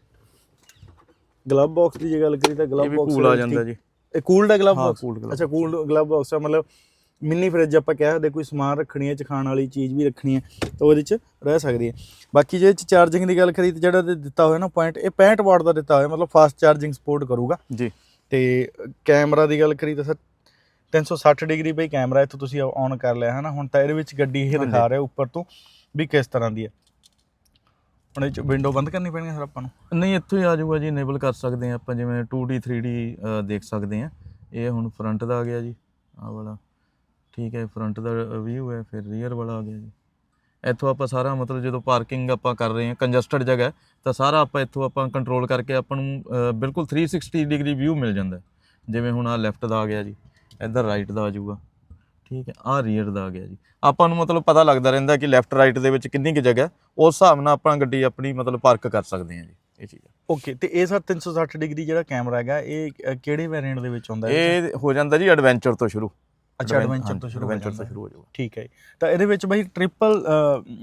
[SPEAKER 1] ਗਲਵ ਬਾਕਸ ਦੀ ਜੇ ਗੱਲ ਕਰੀ ਤਾਂ
[SPEAKER 2] ਇਹ
[SPEAKER 1] ਗਲਵ
[SPEAKER 2] ਵੀ
[SPEAKER 1] ਬਾਕਸ
[SPEAKER 2] ਕੂਲ ਆ ਜਾਂਦਾ ਜੀ।
[SPEAKER 1] ਇਹ ਕੂਲਡ ਹੈ ਗਲਵ ਬਾਕਸ ਅੱਛਾ ਕੂਲਡ ਗਲਵ ਬਾਕਸ ਆ ਮਤਲਬ ਮਿੰਨੀ ਫ੍ਰਿਜ ਆਪਾਂ ਕਹਿ ਸਕਦੇ ਕੋਈ ਸਮਾਨ ਰੱਖਣੀ ਹੈ ਚ ਖਾਣ ਵਾਲੀ ਚੀਜ਼ ਵੀ ਰੱਖਣੀ ਹੈ ਤਾਂ ਉਹਦੇ ਚ ਰਹਿ ਸਕਦੀ ਹੈ। ਬਾਕੀ ਜੇ ਚ ਚਾਰਜਿੰਗ ਦੀ ਗੱਲ ਕਰੀ ਤਾਂ ਜਿਹੜਾ ਦਿੱਤਾ ਹੋਇਆ ਨਾ ਪੁਆਇੰਟ ਇਹ 65 ਵਾਟ ਦਾ ਦਿੱਤਾ ਹੋਇਆ ਮਤਲਬ ਫਾਸਟ ਚਾਰਜਿੰਗ ਸਪੋਰਟ ਕਰੂਗਾ।
[SPEAKER 2] ਜੀ।
[SPEAKER 1] ਤੇ ਕੈਮਰਾ ਦੀ ਗੱਲ ਕਰੀ ਤਾਂ ਸਰ 360 ਡਿਗਰੀ ਬਈ ਕੈਮਰਾ ਇੱਥੋਂ ਤੁਸੀਂ ਔਨ ਕਰ ਲਿਆ ਹੈ ਨਾ ਹੁਣ ਤਾਂ ਇਹਦੇ ਵਿੱਚ ਗੱਡੀ ਇਹ ਦਿਖਾ। ਰਿਹਾ ਉੱਪਰ ਤੋਂ ਵੀ ਕਿਸ ਤਰ੍ਹਾਂ ਦੀ ਹੈ। ਹੁਣ ਇਹ ਚ ਵਿੰਡੋ ਬੰਦ ਕਰਨੀ ਪੈਣੀ ਹੈ ਸਰ ਆਪਾਂ ਨੂੰ?
[SPEAKER 2] ਨਹੀਂ ਇੱਥੋਂ ਹੀ ਆ ਜਾਊਗਾ ਜੀ ਇਨੇਬਲ ਕਰ ਸਕਦੇ ਆ ਆਪਾਂ ਜਿਵੇਂ 2D 3D ਅ, ਦੇਖ ਸਕਦੇ ਆ ਇਹ ਹੁਣ ਫਰੰਟ ਦਾ ਆ ਗਿਆ ਜੀ ਆਹ ਵਾਲਾ। ਠੀਕ ਹੈ ਫਰੰਟ ਦਾ ਵਿਊ ਹੈ ਫਿਰ ਰੀਅਰ ਵਾਲਾ ਆ ਗਿਆ ਜੀ ਇੱਥੋਂ ਆਪਾਂ ਸਾਰਾ ਮਤਲਬ ਜਦੋਂ ਪਾਰਕਿੰਗ ਆਪਾਂ ਕਰ ਰਹੇ ਹਾਂ ਕੰਜਸਟਡ ਜਗ੍ਹਾ ਤਾਂ ਸਾਰਾ ਆਪਾਂ ਇੱਥੋਂ ਆਪਾਂ ਕੰਟਰੋਲ ਕਰਕੇ ਆਪਾਂ ਨੂੰ ਬਿਲਕੁਲ 360 ਡਿਗਰੀ ਵਿਊ ਮਿਲ ਜਾਂਦਾ। ਜਿਵੇਂ ਹੁਣ ਆ ਲੈਫਟ ਦਾ ਆ ਗਿਆ ਜੀ ਇੱਧਰ ਰਾਈਟ ਦਾ ਆ ਜਾਊਗਾ ਠੀਕ ਹੈ ਆ ਰੀਅਰ ਦਾ ਆ ਗਿਆ ਜੀ ਆਪਾਂ ਨੂੰ ਮਤਲਬ ਪਤਾ ਲੱਗਦਾ ਰਹਿੰਦਾ ਕਿ ਲੈਫਟ ਰਾਈਟ ਦੇ ਵਿੱਚ ਕਿੰਨੀ ਕੁ ਜਗ੍ਹਾ। ਉਸ ਹਿਸਾਬ ਨਾਲ ਆਪਾਂ ਗੱਡੀ ਆਪਣੀ ਮਤਲਬ ਪਾਰਕ ਕਰ ਸਕਦੇ ਹਾਂ ਜੀ ਇਹ ਚੀਜ਼ ਹੈ।
[SPEAKER 1] ਓਕੇ ਤੇ ਇਹ ਸਰ 360 ਡਿਗਰੀ ਜਿਹੜਾ ਕੈਮਰਾ ਹੈਗਾ ਇਹ ਕਿਹੜੇ ਵੇਰੀਐਂਟ ਦੇ ਵਿੱਚ ਆਉਂਦਾ ਹੈ
[SPEAKER 2] ਇਹ ਹੋ ਜਾਂਦਾ ਜੀ ਐਡਵੈਂਚਰ ਤੋਂ ਸ਼ੁਰੂ
[SPEAKER 1] ਅੱਛਾ ਐਡਵੈਂਚਰ ਤੋਂ ਸ਼ੁਰੂ ਹੋ
[SPEAKER 2] ਐਡਵੈਂਚਰ ਤੋਂ ਸ਼ੁਰੂ ਹੋ ਜਾਊਗਾ।
[SPEAKER 1] ਠੀਕ ਹੈ। ਤਾਂ ਇਹਦੇ ਵਿੱਚ ਬਈ ਟ੍ਰਿਪਲ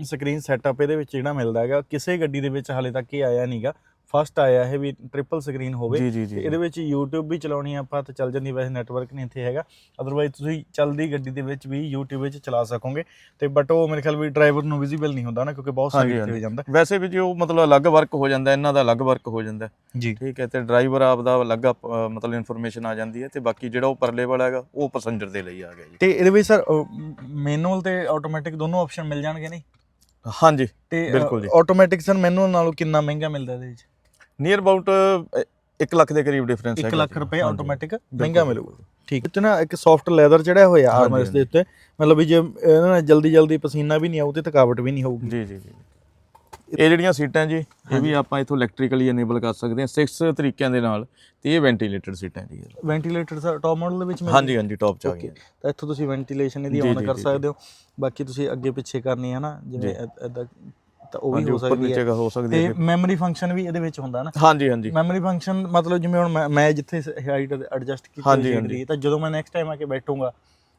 [SPEAKER 1] ਸਕਰੀਨ ਸੈਟਅਪ ਇਹਦੇ ਵਿੱਚ ਜਿਹੜਾ ਮਿਲਦਾ ਹੈਗਾ ਕਿਸੇ ਗੱਡੀ ਦੇ ਵਿੱਚ ਹਾਲੇ ਤੱਕ ਇਹ ਆਇਆ ਨਹੀਂਗਾ ਫਸਟ ਆਇਆ ਇਹ ਵੀ ਟ੍ਰਿਪਲ ਸਕਰੀਨ ਹੋਵੇ ਤੇ ਇਹਦੇ ਵਿੱਚ YouTube ਵੀ ਚਲਾਉਣੀ ਆਪਾਂ ਤਾਂ ਚੱਲ ਜਾਂਦੀ ਵੈਸੇ ਨੈਟਵਰਕ ਨਹੀਂ ਇੱਥੇ ਹੈਗਾ। ਅਦਰਵਾਈਜ਼ ਤੁਸੀਂ ਚੱਲਦੀ ਗੱਡੀ ਦੇ ਵਿੱਚ ਵੀ YouTube ਵਿੱਚ ਚਲਾ ਸਕੋਗੇ। ਤੇ ਬਟ ਉਹ ਮੇਰੇ ਖਿਆਲ ਵੀ ਡਰਾਈਵਰ ਨੂੰ ਵਿਜ਼ੀਬਲ ਨਹੀਂ ਹੁੰਦਾ ਨਾ ਕਿਉਂਕਿ ਬਹੁਤ ਸਾਈਡ ਤੇ ਹੋ। ਜਾਂਦਾ।
[SPEAKER 2] ਵੈਸੇ ਵੀ ਜੋ ਮਤਲਬ ਅਲੱਗ ਵਰਕ ਹੋ ਜਾਂਦਾ ਇਹਨਾਂ ਦਾ ਅਲੱਗ ਵਰਕ ਹੋ ਜਾਂਦਾ।
[SPEAKER 1] ਜੀ।
[SPEAKER 2] ਠੀਕ ਹੈ ਤੇ ਡਰਾਈਵਰ ਆਪ ਦਾ ਅਲੱਗ ਮਤਲਬ ਇਨਫੋਰਮੇਸ਼ਨ ਆ ਜਾਂਦੀ ਹੈ ਤੇ ਬਾਕੀ ਜਿਹੜਾ ਉਹ ਪਰਲੇ ਵਾਲਾ ਹੈਗਾ ਉਹ ਪੈਸੰਜਰ ਦੇ ਲਈ ਆ ਗਿਆ ਜੀ।
[SPEAKER 1] ਤੇ ਇਹਦੇ ਵਿੱਚ ਸਰ ਮੈਨੂਅਲ ਤੇ ਆਟੋਮੈਟਿਕ ਦੋਨੋਂ ਆਪਸ਼ਨ ਮਿਲ ਜਾਣਗੇ ਨਹੀਂ?
[SPEAKER 2] ਹਾਂਜੀ
[SPEAKER 1] ਤੇ
[SPEAKER 2] ਬਿਲਕੁਲ ਜੀ।
[SPEAKER 1] ਆਟੋਮੈਟਿਕ ਸਰ ਮੈਨੂਅਲ ਨਾਲੋਂ ਕਿੰਨਾ ਮਹਿੰਗਾ ਮਿਲਦਾ ਇਹਦੇ ਵਿੱਚ?
[SPEAKER 2] ਨੀਅਰ ਅਬਾਊਟ 1 ਲੱਖ ਦੇ ਕਰੀਬ ਡਿਫਰੈਂਸ
[SPEAKER 1] 1
[SPEAKER 2] ਹੈਗਾ
[SPEAKER 1] ਲੱਖ
[SPEAKER 2] ਜੀ।
[SPEAKER 1] ਰੁਪਏ ਆਟੋਮੈਟਿਕ ਮਹਿੰਗਾ ਮਿਲੂਗਾ। ਠੀਕ ਹੈ ਤੇ ਨਾ ਇੱਕ ਸੌਫਟ ਲੈਦਰ ਚੜਿਆ ਹੋਇਆ
[SPEAKER 2] ਹਾਂਜੀ,
[SPEAKER 1] ਆਰਮਰਸ ਦੇ ਉੱਤੇ ਮਤਲਬ ਵੀ ਜੇ ਇਹਨਾਂ ਨਾਲ ਜਲਦੀ ਜਲਦੀ ਪਸੀਨਾ ਵੀ ਨਹੀਂ ਆਊ ਤੇ ਥਕਾਵਟ ਵੀ ਨਹੀਂ ਹੋਊਗੀ
[SPEAKER 2] ਜੀ ਜੀ ਜੀ ਇਹ ਜਿਹੜੀਆਂ ਸੀਟਾਂ ਜੀ ਇਹ ਵੀ ਆਪਾਂ ਇਥੋਂ ਇਲੈਕਟ੍ਰੀਕਲੀ ਇਨੇਬਲ ਕਰ ਸਕਦੇ ਹਾਂ 6 ਤਰੀਕਿਆਂ ਦੇ ਨਾਲ ਤੇ ਇਹ ਵੈਂਟੀਲੇਟਡ ਸੀਟਾਂ ਜੀ
[SPEAKER 1] ਸਰ ਟੌਪ ਮਾਡਲ ਦੇ ਵਿੱਚ ਮਿਲਦਾ
[SPEAKER 2] ਹਾਂਜੀ ਹਾਂਜੀ ਟੌਪ ਚ ਆ ਗਈਆਂ
[SPEAKER 1] ਤਾਂ ਇੱਥੋਂ ਤੁਸੀਂ ਵੈਂਟੀਲੇਸ਼ਨ ਇਹਦੀ
[SPEAKER 2] ਜੀ,
[SPEAKER 1] ਕਰ ਸਕਦੇ ਹੋ ਬਾਕੀ ਤੁਸੀਂ ਅੱਗੇ ਪਿੱਛੇ ਕਰਨੀ ਹੈ ਨਾ ਜਿਵੇਂ ਇਦਾਂ ਤਾਂ ਉਹ ਵੀ
[SPEAKER 2] ਹਾਂਜੀ
[SPEAKER 1] ਹੋ
[SPEAKER 2] ਉੱਪਰ
[SPEAKER 1] ਸਕਦੀ
[SPEAKER 2] ਨੀਚੇ
[SPEAKER 1] ਹੈ
[SPEAKER 2] ਹੋ ਸਕਦੀ
[SPEAKER 1] ਤੇ
[SPEAKER 2] ਹੈ
[SPEAKER 1] ਮੈਮਰੀ ਫੰਕਸ਼ਨ ਵੀ ਇਹਦੇ ਵਿੱਚ ਹੁੰਦਾ ਨਾ।
[SPEAKER 2] ਹਾਂਜੀ ਹਾਂਜੀ।
[SPEAKER 1] ਮੈਮਰੀ ਫੰਕਸ਼ਨ ਮਤਲਬ ਜਿਵੇਂ ਹੁਣ ਮੈਂ- ਜਿੱਥੇ ਹਾਈਟ ਐਡਜਸਟ ਕੀਤੀ ਹੋਈ ਤਾਂ ਜਦੋਂ ਮੈਂ ਨੈਕਸਟ ਟਾਈਮ ਆ ਕੇ ਬੈਠੂੰਗਾ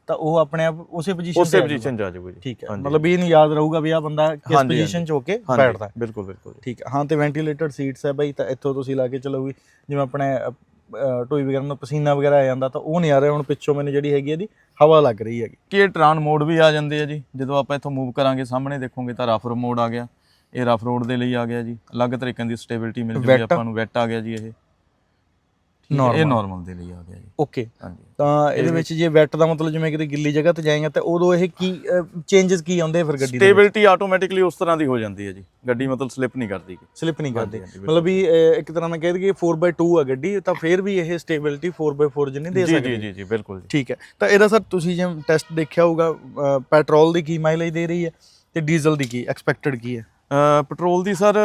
[SPEAKER 1] ਤਾਂ ਉਹ ਆਪਣੇ ਆਪ ਉਸੇ ਪੋਜੀਸ਼ਨ
[SPEAKER 2] ਉਸੇ ਪੋਜੀਸ਼ਨ ਆ ਜਾਊਗਾ। ਜੀ।
[SPEAKER 1] ਠੀਕ ਹੈ। ਮਤਲਬ ਇਹ ਨਹੀਂ ਯਾਦ ਰਹੂਗਾ ਵੀ ਆ ਬੰਦਾ ਕਿਸ ਪੋਜੀਸ਼ਨ 'ਚ ਹੋ ਕੇ ਬੈਠਦਾ ਹੈ।
[SPEAKER 2] ਬਿਲਕੁਲ ਬਿਲਕੁਲ। ਜੀ।
[SPEAKER 1] ਠੀਕ ਹੈ। ਹਾਂ ਤੇ ਵੈਂਟੀਲੇਟਡ ਸੀਟਸ ਹੈ ਬਈ ਤਾਂ ਇੱਥੋਂ ਤੁਸੀਂ ਲਾ ਕੇ ਚਲੋਗੇ ਜਿਵੇਂ ਆਪਣੇ ਟੋਈ ਵਗੈਰਾ ਨੂੰ ਪਸੀਨਾ ਵਗੈਰਾ ਆ ਜਾਂਦਾ ਤਾਂ ਉਹ ਨਹੀਂ ਆ ਰਿਹਾ ਹੁਣ ਪਿੱਛੋਂ ਮੈਨੂੰ ਜਿਹੜੀ ਹੈਗੀ ਇਹਦੀ ਹਵਾ ਲੱਗ ਰਹੀ ਹੈਗੀ।
[SPEAKER 2] ਕਿ ਟਰਾਨ ਮੋਡ ਵੀ ਆ ਜਾਂਦੇ ਆ ਜੀ? ਜਦੋਂ ਆਪਾਂ ਇੱਥੋਂ ਮੂਵ ਕਰਾਂਗੇ ਸਾਹਮਣੇ ਦੇਖੋਗੇ ਤਾਂ ਰਫ ਮੋਡ ਆ ਗਿਆ। ਇਹ ਰਫ ਰੋਡ ਦੇ ਲਈ ਆ ਗਿਆ ਜੀ। ਅਲੱਗ ਤਰੀਕੇ ਦੀ ਸਟੇਬਿਲਿਟੀ ਮਿਲ ਜੂਗੀ? ਆਪਾਂ ਨੂੰ ਵੈਟ ਆ ਗਿਆ ਜੀ ਇਹ। ਠੀਕ ਹੈ, ਇਹ ਨਾਰਮਲ ਦੇ ਲਈ ਆ ਗਿਆ ਜੀ।
[SPEAKER 1] ਓਕੇ
[SPEAKER 2] ਹਾਂਜੀ।
[SPEAKER 1] ਤਾਂ ਇਹਦੇ ਵਿੱਚ ਜੇ ਵੈਟ ਦਾ ਮਤਲਬ ਜਿਵੇਂ ਕਿਤੇ ਗਿੱਲੀ ਜਗ੍ਹਾ ਤੇ ਜਾਏਗਾ ਤਾਂ ਉਦੋਂ ਇਹ ਕੀ ਚੇਂਜਸ ਕੀ ਆਉਂਦੇ ਆ ਫਿਰ ਗੱਡੀ ਦੇ
[SPEAKER 2] ਸਟੇਬਿਲਿਟੀ ਆਟੋਮੈਟਿਕਲੀ ਉਸ ਤਰ੍ਹਾਂ ਦੀ ਹੋ ਜਾਂਦੀ ਹੈ ਜੀ। ਗੱਡੀ ਮਤਲਬ ਸਲਿੱਪ ਨਹੀਂ ਕਰਦੀ। ਗੀ।
[SPEAKER 1] ਸਲਿੱਪ ਨਹੀਂ ਕਰਦੀ।
[SPEAKER 2] ਹਾਂਜੀ, ਹਾਂਜੀ,
[SPEAKER 1] ਮਤਲਬ ਵੀ ਇੱਕ ਤਰ੍ਹਾਂ ਨਾਲ ਕਹਿ ਦਈਏ 4x2 ਆ ਗੱਡੀ ਤਾਂ ਫਿਰ ਵੀ ਇਹ ਸਟੇਬਿਲਿਟੀ 4x4 ਜਿੰਨੀ ਦੇ
[SPEAKER 2] ਜੀ
[SPEAKER 1] ਸਕਦੀ
[SPEAKER 2] ਜੀ ਜੀ ਜੀ ਬਿਲਕੁਲ ਜੀ।
[SPEAKER 1] ਠੀਕ ਹੈ। ਤਾਂ ਇਹਦਾ ਸਰ ਤੁਸੀਂ ਜਿਵੇਂ ਟੈਸਟ ਦੇਖਿਆ ਹੋਊਗਾ ਪੈਟਰੋਲ ਦੀ ਕੀ ਮਾਈਲੇਜ ਦੇ ਰਹੀ ਹੈ ਤੇ ਡੀਜ਼ਲ ਦੀ ਕੀ ਐਕਸਪੈਕਟਡ ਕੀ ਹੈ?
[SPEAKER 2] ਪੈਟਰੋਲ ਦੀ ਸਰ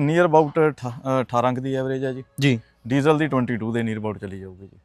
[SPEAKER 2] ਨੀਅਰ ਅਬਾਊਟ 18 ਅੰਕ ਦੀ ਐਵਰੇਜ ਹੈ ਜੀ।
[SPEAKER 1] ਜੀ।
[SPEAKER 2] ਡੀਜ਼ਲ ਦੀ 22 ਦੇ ਨੀਅਰ ਅਬਾਊਟ ਚਲੀ ਜਾਊਗੀ ਜੀ।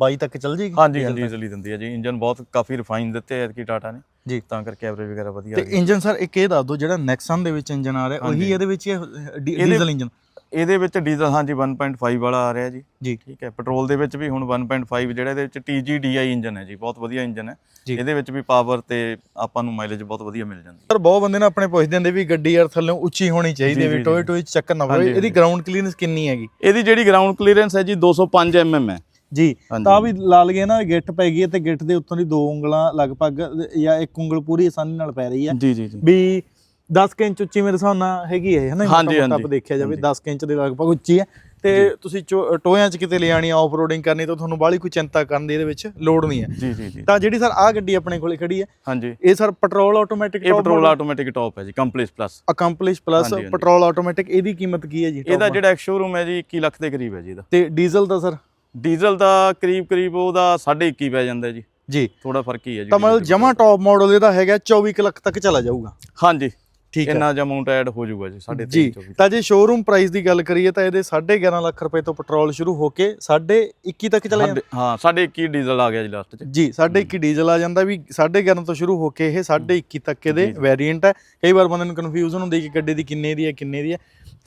[SPEAKER 1] 22 ਤੱਕ ਚੱਲ ਜੇਗੀ?
[SPEAKER 2] ਹਾਂਜੀ ਹਾਂਜੀ ਈਜ਼ਲੀ ਦਿੰਦੀ ਹੈ ਜੀ। ਇੰਜਨ ਬਹੁਤ ਕਾਫੀ ਰਿਫਾਈਨ ਦਿੱਤੇ ਐ ਕਿ ਟਾਟਾ ਨੇ।
[SPEAKER 1] ਜੀ।
[SPEAKER 2] ਤਾਂ ਕਰਕੇ ਐਵਰੇਜ ਵਗੈਰਾ ਵਧੀਆ
[SPEAKER 1] ਤੇ ਇੰਜਨ ਸਰ ਇੱਕ ਇਹ ਦੱਸ ਦਿਓ ਜਿਹੜਾ ਨੈਕਸਨ ਦੇ ਵਿੱਚ ਇੰਜਨ ਆ ਰਿਹਾ ਉਹੀ। ਇਹਦੇ ਵਿੱਚ ਹੀ ਹੈ, ਡੀਜ਼ਲ ਇੰਜਨ?
[SPEAKER 2] ਇਹਦੇ ਵਿੱਚ ਡੀਜ਼ਲ ਹਾਂਜੀ 1.5 ਵਾਲਾ ਆ ਰਿਹਾ ਜੀ।
[SPEAKER 1] ਜੀ।
[SPEAKER 2] ਠੀਕ ਹੈ ਪੈਟਰੋਲ ਦੇ ਵਿੱਚ ਵੀ ਹੁਣ 1.5 ਜਿਹੜਾ ਇਹਦੇ ਵਿੱਚ TGDI ਇੰਜਨ ਹੈ ਜੀ ਬਹੁਤ ਵਧੀਆ ਇੰਜਨ ਹੈ। ਇਹਦੇ ਵਿੱਚ ਵੀ ਪਾਵਰ ਤੇ ਆਪਾਂ ਨੂੰ ਮਾਈਲੇਜ ਬਹੁਤ ਵਧੀਆ ਮਿਲ ਜਾਂਦੀ
[SPEAKER 1] ਸਰ ਬਹੁਤ ਬੰਦੇ ਨੇ ਆਪਣੇ ਪੁੱਛਦੇ ਹੁੰਦੇ ਵੀ ਗੱਡੀ ਯਾਰ ਥੱਲੋਂ ਉੱਚੀ ਹੋਣੀ ਚਾਹੀਦੀ ਹੈ ਵੀ ਟੋਏ। ਟੋਏ ਚੱਕਰ ਨਾ
[SPEAKER 2] ਹਾਂਜੀ,
[SPEAKER 1] ਇਹਦੀ। ਗਰਾਊਂਡ ਕਲੀਅਰੈਂਸ ਕਿੰਨੀ ਹੈਗੀ?
[SPEAKER 2] ਇਹਦੀ ਜਿਹੜੀ ਗਰਾਊਂਡ ਕਲੀਅਰੈਂਸ ਹੈ ਜੀ 205 mm ਹੈ।
[SPEAKER 1] ਜੀ। ਤਾਂ ਵੀ ਲਾ ਲਈਏ ਨਾ ਗਿੱਠ ਪੈ ਗਈ ਹੈ ਤੇ ਗਿੱਠ ਦੇ ਉੱਤੋਂ ਦੀ ਦੋ ਉਂਗਲਾਂ ਲਗਭਗ ਜਾਂ ਇੱਕ ਉਂਗਲ ਪੂਰੀ ਆਸਾਨੀ ਨਾਲ ਪੈ ਰਹੀ ਹੈ।
[SPEAKER 2] ਜੀ ਜੀ।
[SPEAKER 1] ਵੀ 10 ਕੁ ਇੰਚ ਉੱਚੀ ਮੇਰੇ ਹਿਸਾਬ ਨਾਲ ਹੈਗੀ ਹੈ ਹੈ ਨਾ
[SPEAKER 2] ਹਾਂਜੀ, ਹਾਂਜੀ।
[SPEAKER 1] ਦੇਖਿਆ ਜਾਵੇ
[SPEAKER 2] ਹਾਂਜੀ।
[SPEAKER 1] 10 ਕੁ ਇੰਚ ਦੇ ਲਗਭਗ ਉੱਚੀ ਹੈ। ਤੇ ਤੁਸੀਂ ਟੋਇਆਂ 'ਚ ਕਿਤੇ ਲਿਆਣੀ ਆਫ ਰੋਡਿੰਗ ਕਰਨੀ ਤਾਂ ਤੁਹਾਨੂੰ ਬਾਹਲੀ ਕੋਈ ਚਿੰਤਾ ਕਰਨ ਦੀ ਇਹਦੇ ਵਿੱਚ ਲੋੜ ਨਹੀਂ ਹੈ।
[SPEAKER 2] ਜੀ ਜੀ ਜੀ।
[SPEAKER 1] ਤਾਂ ਜਿਹੜੀ ਸਰ ਆਹ ਗੱਡੀ ਆਪਣੇ ਕੋਲੇ ਖੜੀ ਹੈ
[SPEAKER 2] ਹਾਂਜੀ।
[SPEAKER 1] ਇਹ ਸਰ ਪੈਟਰੋਲ ਆਟੋਮੈਟਿਕ
[SPEAKER 2] ਇਹ ਪੈਟਰੋਲ ਆਟੋਮੈਟਿਕ ਟੌਪ ਹੈ ਜੀ
[SPEAKER 1] complete plus
[SPEAKER 2] accomplish plus.
[SPEAKER 1] Petrol automatic ਇਹਦੀ ਕੀਮਤ ਕੀ ਹੈ ਜੀ
[SPEAKER 2] ਇਹਦਾ? ਜਿਹੜਾ ਸ਼ੋਰੂਮ ਹੈ ਜੀ 21 ਲੱਖ ਦੇ ਕਰੀਬ ਹੈ ਜੀ ਇਹਦਾ।
[SPEAKER 1] ਤੇ ਡੀਜ਼ਲ ਦਾ ਸਰ?
[SPEAKER 2] ਡੀਜ਼ਲ ਦਾ ਕਰੀਬ ਕਰੀਬ ਉਹਦਾ 21.5 ਪੈ ਜਾਂਦਾ ਜੀ।
[SPEAKER 1] ਜੀ।
[SPEAKER 2] ਥੋੜਾ ਫ਼ਰਕ ਹੀ ਹੈ ਜੀ
[SPEAKER 1] ਤਾਂ ਮਤਲਬ ਜਮਾ ਟੌਪ ਮਾਡਲ ਇਹਦਾ ਹੈਗਾ 24 ਕੁ ਲੱਖ ਤੱਕ ਚਲਾ ਜਾਊਗਾ।
[SPEAKER 2] ਹਾਂਜੀ।
[SPEAKER 1] ਠੀਕ ਹੈ
[SPEAKER 2] ਇੰਨਾ ਜਿਹਾ ਅਮਾਉਂਟ ਐਡ ਹੋ ਜਾਊਗਾ ਜੀ 3.5
[SPEAKER 1] ਜੀ
[SPEAKER 2] 24
[SPEAKER 1] ਤਾਂ ਜੇ ਸ਼ੋਰੂਮ ਪ੍ਰਾਈਸ ਦੀ ਗੱਲ ਕਰੀਏ ਤਾਂ ਇਹਦੇ 11.5 ਲੱਖ ਰੁਪਏ ਤੋਂ ਪੈਟਰੋਲ ਸ਼ੁਰੂ ਹੋ ਕੇ 21 ਤੱਕ ਚਲਾ ਜਾਂਦਾ
[SPEAKER 2] ਹਾਂ ਸਾਡੇ 21 ਡੀਜ਼ਲ ਆ ਗਿਆ ਜੀ ਲਾਸਟ 'ਚ।
[SPEAKER 1] ਜੀ 21 ਡੀਜ਼ਲ ਆ ਜਾਂਦਾ ਵੀ 11.5 ਤੋਂ ਸ਼ੁਰੂ ਹੋ ਕੇ ਇਹ 21 ਤੱਕ ਇਹਦੇ। ਵੇਰੀਐਂਟ ਹੈ। ਕਈ ਵਾਰ ਬੰਦੇ ਨੂੰ ਕਨਫਿਊਜ਼ਨ ਹੁੰਦੀ ਕਿ ਗੱਡੀ ਦੀ ਕਿੰਨੇ ਦੀ ਹੈ ਕਿੰਨੇ ਦੀ ਹੈ।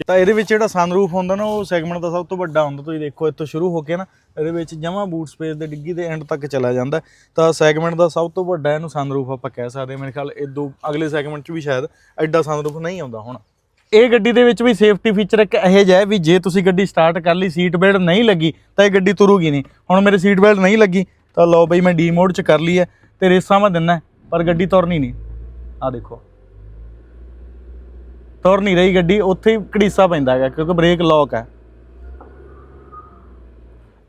[SPEAKER 1] ਤਾਂ ਇਹਦੇ ਵਿੱਚ ਜਿਹੜਾ ਸਨਰੂਫ ਹੁੰਦਾ ਨਾ, ਉਹ ਸੈਗਮੈਂਟ ਦਾ ਸਭ ਤੋਂ ਵੱਡਾ ਹੁੰਦਾ। ਤੁਸੀਂ ਦੇਖੋ, ਇੱਥੋਂ ਸ਼ੁਰੂ ਹੋ ਕੇ ਨਾ, ਇਹਦੇ ਵਿੱਚ ਜਮਾ ਬੂਟ ਸਪੇਸ ਦੇ ਡਿੱਗੀ ਦੇ ਐਂਡ ਤੱਕ ਚਲਾ ਜਾਂਦਾ ਤਾਂ ਸੈਗਮੈਂਟ ਦਾ ਸਭ ਤੋਂ ਵੱਡਾ ਇਹਨੂੰ ਸਨਰੂਫ ਆਪਾਂ ਕਹਿ ਸਕਦੇ ਹਾਂ। ਮੇਰੇ ਖਿਆਲ ਇਦੋਂ ਅਗਲੇ ਸੈਗਮੈਂਟ 'ਚ ਵੀ ਸ਼ਾਇਦ ਐਡਾ ਸਨਰੂਫ ਨਹੀਂ ਆਉਂਦਾ ਹੁਣ। ਇਹ ਗੱਡੀ ਦੇ ਵਿੱਚ ਵੀ ਸੇਫਟੀ ਫੀਚਰ ਇੱਕ ਇਹੋ ਜਿਹਾ ਹੈ ਵੀ ਜੇ ਤੁਸੀਂ ਗੱਡੀ ਸਟਾਰਟ ਕਰ ਲਈ ਸੀਟ ਬੈਲਟ ਨਹੀਂ ਲੱਗੀ, ਤਾਂ ਇਹ ਗੱਡੀ ਤੁਰੂਗੀ ਨਹੀਂ। ਹੁਣ ਮੇਰੇ ਸੀਟ ਬੈਲਟ ਨਹੀਂ ਲੱਗੀ, ਤਾਂ ਲਓ ਬਈ ਮੈਂ ਡੀ ਮੋਡ 'ਚ ਕਰ ਲਈ ਹੈ ਤੇ ਰੇਸਾਂ ਮੈਂ ਦਿੰਨਾ ਪਰ ਗੱਡੀ ਤੁਰਨੀ ਨਹੀਂ। ਆ ਦੇਖੋ। ਤੁਰ ਨਹੀਂ ਰਹੀ ਗੱਡੀ ਉੱਥੇ ਹੀ ਘੜੀਸਾ ਪੈਂਦਾ ਹੈਗਾ ਕਿਉਂਕਿ ਬ੍ਰੇਕ ਲੌਕ ਹੈ।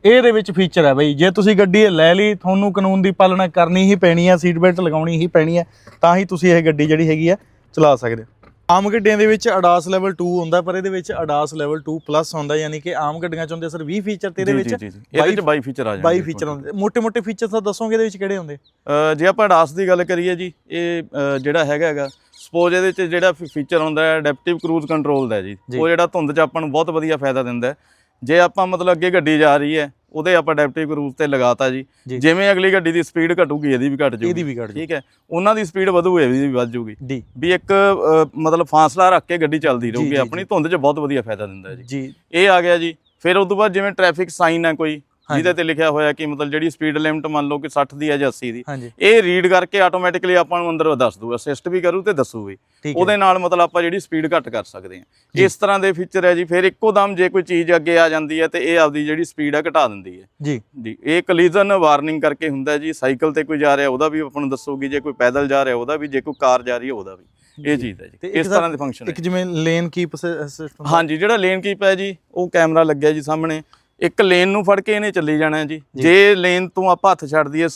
[SPEAKER 1] ਇਹਦੇ ਵਿੱਚ ਫੀਚਰ ਹੈ ਬਈ ਜੇ ਤੁਸੀਂ ਗੱਡੀ ਲੈ ਲਈ ਤੁਹਾਨੂੰ ਕਾਨੂੰਨ ਦੀ ਪਾਲਣਾ ਕਰਨੀ ਹੀ ਪੈਣੀ ਹੈ ਸੀਟ ਬੈਲਟ ਲਗਾਉਣੀ ਹੀ ਪੈਣੀ ਹੈ ਤਾਂ ਹੀ ਤੁਸੀਂ ਇਹ ਗੱਡੀ ਜਿਹੜੀ ਹੈਗੀ ਹੈ ਚਲਾ ਸਕਦੇ ਹੋ। ਆਮ ਗੱਡੀਆਂ ਦੇ ਵਿੱਚ ਅਡਾਸ ਲੈਵਲ 2 ਹੁੰਦਾ ਪਰ ਇਹਦੇ ਵਿੱਚ ਅਡਾਸ ਲੈਵਲ 2 ਪਲੱਸ ਹੁੰਦਾ ਯਾਨੀ ਕਿ ਆਮ ਗੱਡੀਆਂ ਚ ਹੁੰਦੇ ਸਰ 20 ਫੀਚਰ ਤੇ ਇਹਦੇ ਵਿੱਚ
[SPEAKER 2] ਇਹਦੇ ਵਿੱਚ 22 ਫੀਚਰ ਆ ਜਾਂਦੇ
[SPEAKER 1] 22 ਫੀਚਰ ਹੁੰਦੇ ਮੋٹے-ਮੋٹے ਫੀਚਰ ਤਾਂ ਦੱਸੋਗੇ ਇਹਦੇ ਵਿੱਚ ਕਿਹੜੇ ਹੁੰਦੇ?
[SPEAKER 2] ਜੇ ਆਪਾਂ ਅਡਾਸ ਦੀ ਗੱਲ ਕਰੀਏ ਜੀ ਇਹ ਜਿਹੜਾ ਹੈਗਾ ਹੈਗਾ ਸਪੋਜ਼ ਇਹਦੇ 'ਚ ਜਿਹੜਾ ਫੀਚਰ ਹੁੰਦਾ ਹੈ ਐਡੈਪਟਿਵ ਕਰੂਜ਼ ਕੰਟਰੋਲ ਦਾ ਜੀ। ਉਹ ਜਿਹੜਾ ਧੁੰਦ 'ਚ ਆਪਾਂ ਨੂੰ ਬਹੁਤ ਵਧੀਆ ਫਾਇਦਾ ਦਿੰਦਾ ਹੈ। ਜੇ ਆਪਾਂ ਮਤਲਬ ਅੱਗੇ ਗੱਡੀ ਜਾ ਰਹੀ ਹੈ ਉਹਦੇ ਆਪਾਂ ਐਡੈਪਟਿਵ ਕਰੂਜ਼ ਤੇ ਲਗਾਤਾ ਜੀ। ਜਿਵੇਂ ਅਗਲੀ ਗੱਡੀ ਦੀ ਸਪੀਡ ਘਟੂਗੀ ਇਹਦੀ ਵੀ ਘਟ ਜਾਊਗੀ
[SPEAKER 1] ਇਹਦੀ ਵੀ ਕੱਢ
[SPEAKER 2] ਠੀਕ ਹੈ? ਉਹਨਾਂ ਦੀ ਸਪੀਡ ਵਧੂ ਇਹਦੀ ਵੀ ਵੱਧ ਜਾਊਗੀ
[SPEAKER 1] ਡੀ
[SPEAKER 2] ਵੀ ਇੱਕ ਮਤਲਬ ਫਾਸਲਾ ਰੱਖ ਕੇ ਗੱਡੀ ਚੱਲਦੀ ਰਹੂਗੀ ਆਪਣੀ ਧੁੰਦ 'ਚ ਬਹੁਤ ਵਧੀਆ ਫਾਇਦਾ ਦਿੰਦਾ ਜੀ। ਇਹ ਆ ਗਿਆ ਜੀ। ਫਿਰ ਉਸ ਤੋਂ ਬਾਅਦ ਜਿਵੇਂ ਟ੍ਰੈਫਿਕ ਸਾਈਨ ਹੈ ਕੋਈ। ਜਿਹਦੇ ਤੇ ਲਿਖਿਆ ਹੋਇਆ ਕਿ ਮਤਲਬ ਜਿਹੜੀ ਸਪੀਡ ਲਿਮਟ ਮੰਨ ਲਓ ਕਿ 60 ਦੀ ਹੈ ਜਾਂ 80 ਦੀ ਇਹ ਰੀਡ ਕਰਕੇ ਆਟੋਮੈਟਿਕਲੀ ਆਪਾਂ ਨੂੰ ਅੰਦਰ ਦੱਸ ਦੂਗਾ ਅਸਿਸਟ ਵੀ ਕਰੂ ਤੇ ਦੱਸੂ ਵੀ। ਉਹਦੇ ਨਾਲ ਮਤਲਬ ਆਪਾਂ ਜਿਹੜੀ ਸਪੀਡ ਘੱਟ ਕਰ ਸਕਦੇ ਹਾਂ। ਇਸ ਤਰ੍ਹਾਂ ਦੇ ਫੀਚਰ ਹੈ ਜੀ ਫਿਰ ਇੱਕੋ ਦਮ ਜੇ ਕੋਈ ਚੀਜ਼ ਅੱਗੇ ਆ ਜਾਂਦੀ ਹੈ ਤੇ ਇਹ ਆਪਦੀ ਜਿਹੜੀ ਸਪੀਡ ਹੈ ਘਟਾ ਦਿੰਦੀ ਹੈ।
[SPEAKER 1] ਜੀ।
[SPEAKER 2] ਜੀ ਇਹ ਕਲੀਜ਼ਨ ਵਾਰਨਿੰਗ ਕਰਕੇ ਹੁੰਦਾ ਜੀ ਸਾਈਕਲ ਤੇ ਕੋਈ ਜਾ ਰਿਹਾ ਉਹਦਾ ਵੀ ਆਪਾਂ ਨੂੰ ਦੱਸੂਗੀ ਜੇ ਕੋਈ ਪੈਦਲ ਜਾ ਰਿਹਾ ਉਹਦਾ ਵੀ ਜੇ ਕੋਈ ਕਾਰ ਜਾ ਰਹੀ ਹੈ ਉਹਦਾ ਵੀ। ਇਹ ਚੀਜ਼ ਹੈ ਜੀ। ਇਸ ਤਰ੍ਹਾਂ ਦੇ ਫੰਕਸ਼ਨ ਹੈ।
[SPEAKER 1] ਇੱਕ ਜਿਵੇਂ ਲੇਨ ਕੀਪ ਸਿਸਟਮ
[SPEAKER 2] ਹਾਂਜੀ ਜਿਹੜਾ ਲੇਨ ਕੀਪ ਹੈ ਜੀ ਉਹ ਕੈਮਰਾ ਲੱਗਿਆ ਜੀ ਸਾਹਮਣੇ। ਇੱਕ ਲੇਨ ਨੂੰ ਫੜ ਕੇ ਇਹਨੇ ਚੱਲੀ ਜਾਣਾ ਜੀ। ਜੇ। ਲੇਨ ਤੋਂ ਆਪਾਂ ਹੱਥ ਛੱਡ ਦਈਏ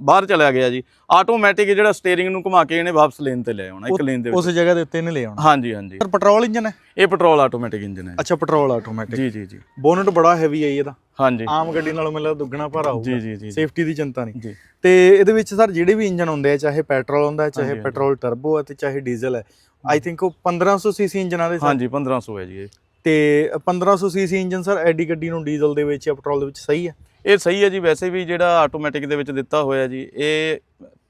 [SPEAKER 2] ਬਾਹਰ ਚਲਾ ਗਿਆ ਜੀ। ਆਟੋਮੈਟਿਕ ਜਿਹੜਾ ਸਟੀਅਰਿੰਗ ਨੂੰ ਘੁਮਾ ਕੇ ਇਹਨੇ ਵਾਪਸ ਲੇਨ ਤੇ ਲੈ ਆਉਣਾ ਇੱਕ ਲੇਨ ਦੇ ਵਿੱਚ।
[SPEAKER 1] ਉਸ ਜਗ੍ਹਾ ਦੇ ਉੱਤੇ ਇਹਨੇ ਲੈ ਆਉਣਾ।
[SPEAKER 2] ਹਾਂਜੀ ਹਾਂਜੀ।
[SPEAKER 1] ਸਰ ਪੈਟਰੋਲ ਇੰਜਨ ਹੈ?
[SPEAKER 2] ਇਹ ਪੈਟਰੋਲ ਆਟੋਮੈਟਿਕ ਇੰਜਨ ਹੈ
[SPEAKER 1] ਅੱਛਾ ਪੈਟਰੋਲ ਆਟੋਮੈਟਿਕ
[SPEAKER 2] ਜੀ ਜੀ ਜੀ।
[SPEAKER 1] ਬੋਨਟ ਬੜਾ ਹੈਵੀ ਹੈ ਇਹਦਾ।
[SPEAKER 2] ਹਾਂਜੀ।
[SPEAKER 1] ਆਮ ਗੱਡੀ ਨਾਲੋਂ ਮੈਨੂੰ ਲੱਗਦਾ ਦੁੱਗਣਾ ਭਾਰਾ ਹੋਊਗਾ।
[SPEAKER 2] ਜੀ ਜੀ ਜੀ
[SPEAKER 1] ਸੇਫਟੀ ਦੀ ਚਿੰਤਾ ਨਹੀਂ।
[SPEAKER 2] ਜੀ।
[SPEAKER 1] ਤੇ ਇਹਦੇ ਵਿੱਚ ਸਰ ਜਿਹੜੇ ਵੀ ਇੰਜਨ ਹੁੰਦੇ ਆ ਚਾਹੇ ਪੈਟਰੋਲ ਹੁੰਦਾ ਚਾਹੇ। ਪੈਟਰੋਲ ਟਰਬੋ ਹੈ ਤੇ ਚਾਹੇ ਡੀਜ਼ਲ ਹੈ ਆਈ ਥਿੰਕ ਉਹ 1500 ਸੀਸੀ ਇੰਜਨਾਂ ਦੇ ਸਰ।
[SPEAKER 2] ਹਾਂਜੀ 1500 ਹੈ ਜੀ ਇਹ।
[SPEAKER 1] ਤੇ 1500 ਸੀਸੀ ਇੰਜਨ ਸਰ ਐਡੀ ਗੱਡੀ ਨੂੰ ਡੀਜ਼ਲ ਦੇ ਵਿੱਚ ਜਾਂ ਪੈਟਰੋਲ ਦੇ ਵਿੱਚ ਸਹੀ ਹੈ?
[SPEAKER 2] ਇਹ ਸਹੀ ਹੈ ਜੀ ਵੈਸੇ ਵੀ ਜਿਹੜਾ ਆਟੋਮੈਟਿਕ ਦੇ ਵਿੱਚ ਦਿੱਤਾ ਹੋਇਆ ਜੀ ਇਹ